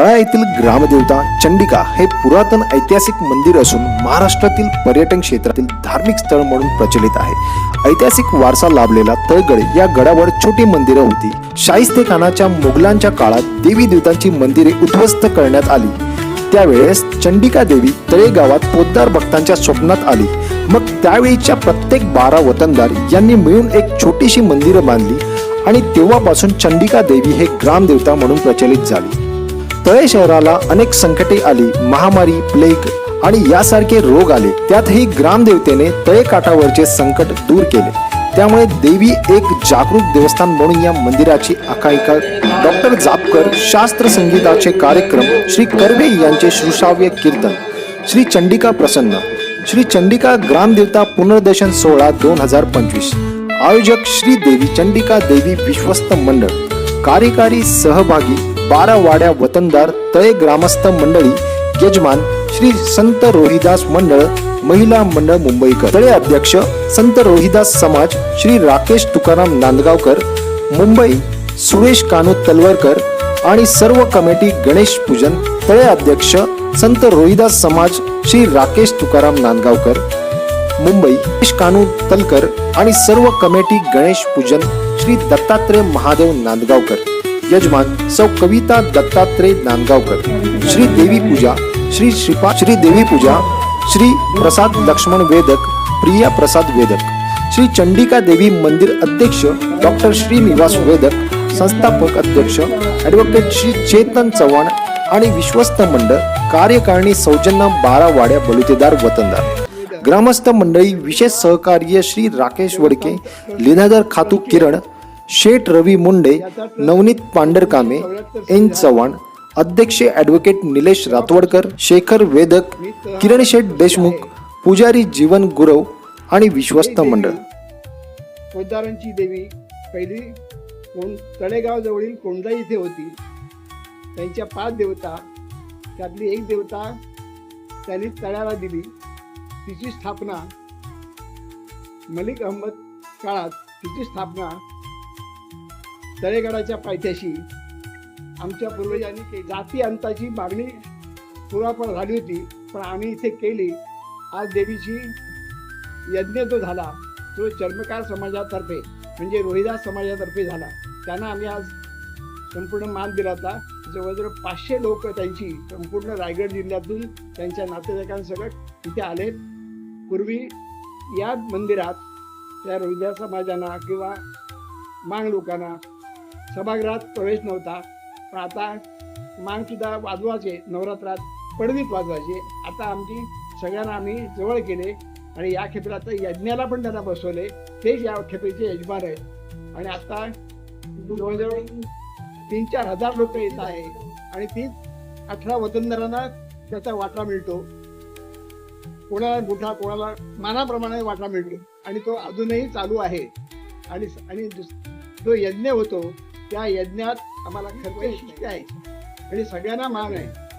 तळा येथील ग्रामदेवता चंडिका हे पुरातन ऐतिहासिक मंदिर असून महाराष्ट्रातील पर्यटन क्षेत्रातील धार्मिक स्थळ म्हणून प्रचलित आहे. ऐतिहासिक वारसा लाभलेला तळगड या गडावर छोटी मंदिरं होती. शाहिस्तेखानाच्या मुघलांच्या काळात देवी देवतांची मंदिरे उद्ध्वस्त करण्यात आली. त्यावेळेस चंडिका देवी तळेगावात पोद्दार भक्तांच्या स्वप्नात आली. मग त्यावेळीच्या प्रत्येक बारा वतनदार यांनी मिळून एक छोटीशी मंदिरं बांधली आणि तेव्हापासून चंडिका देवी हे ग्रामदेवता म्हणून प्रचलित झाली. तळे शहराला अनेक संकटे आली. महामारी प्लेग आणि यासारखे रोग आले. त्यातही ग्रामदेवतेने तळे काठावरचे संकट दूर केले. त्यामुळे देवी एक जागरूक देवस्थान म्हणून या मंदिराची आकांक्षिका डॉक्टर जापकर शास्त्र संगीताचे कार्यक्रम श्री कर्वे यांचे श्रुश्राव्य कीर्तन श्री चंडिका प्रसन्न श्री चंडिका ग्रामदेवता पुनर्दर्शन सोहळा दोन हजार पंचवीस आयोजक श्री देवी चंडिका देवी विश्वस्त मंडळ कार्यकारी सहभागी बारा वाड्या वतनदार तळे ग्रामस्थ मंडळी यजमान श्री संत रोहिदास मंडळ महिला मंडळ मुंबईकर. तळे अध्यक्ष संत रोहिदास समाज श्री राकेश तुकाराम नांदगावकर मुंबई सुरेश कानू तलवरकर आणि सर्व कमिटी गणेश पूजन तळे अध्यक्ष संत रोहिदास समाज श्री राकेश तुकाराम नांदगावकर मुंबई कानू तलकर आणि सर्व कमिटी गणेश पूजन श्री दत्तात्रय महादेव नांदगावकर. यजमान सौ कविता दत्तात्रय नांदगावकर। श्री देवी पूजा श्री श्रीपा श्री देवी पूजा श्री प्रसाद लक्ष्मण वेदक प्रिया प्रसाद वेदक। श्री चंडिका देवी मंदिर अध्यक्ष डॉक्टर श्रीनिवास वेदक संस्थापक अध्यक्ष ॲडव्होकेट श्री चेतन चव्हाण आणि विश्वस्त मंडळ कार्यकारिणी सौजन्य बारा वाड्या बलुतेदार वतनदार। ग्रामस्थ मंडळी विशेष सहकार्य श्री राकेश वडके लिनाधर खातू किरण शेठ रवी मुंडे नवनीत पांढरकामे एन चव्हाण अध्यक्ष ॲडव्होकेट निलेश रातवडकर शेखर वेदक किरण शेठ देशमुख पुजारी जीवन गुरव आणि विश्वस्त मंडळ. पोद्दारांची देवी पहिली कोण तळेगाव जवळील कोंडा इथे होती. त्यांच्या पाच देवता त्यातली एक देवता त्यांनी तळ्याला दिली. तिची स्थापना मलिक अहमद काळात तिची स्थापना तळेगडाच्या पायथ्याशी. आमच्या पूर्वजांनी केली जाती अंताची मागणी पुरापर झाली होती पण आम्ही इथे केली. आज देवीची यज्ञ जो झाला तो चर्मकार समाजातर्फे म्हणजे रोहिदास समाजातर्फे झाला. त्यांना आम्ही आज संपूर्ण मान दिला होता. जवळजवळ पाचशे लोक त्यांची संपूर्ण रायगड जिल्ह्यातून त्यांच्या नातेवाईकांसकट इथे आले. पूर्वी या मंदिरात त्या रोहिदास समाजांना किंवा मांग लोकांना सभागृहात प्रवेश नव्हता. पण आता मांगसुद्धा वाजवायचे नवरात्रात पडवीत वाजवायचे. आता आमची सगळ्यांना आम्ही जवळ केले आणि या क्षेत्रात यज्ञाला पण त्यांना बसवले. तेच या क्षेत्राचे यजमान आहेत. आणि आता जवळजवळ तीन चार हजार लोक येत आहे. आणि तीच अठरा वतनदारांना त्याचा वाटा मिळतो. कोणाला मोठा कोणाला मानाप्रमाणे वाटा मिळतो. आणि तो अजूनही चालू आहे. आणि आणि जो यज्ञ होतो त्या यज्ञात आम्हाला खर्च आहे. आणि सगळ्यांना मान आहे.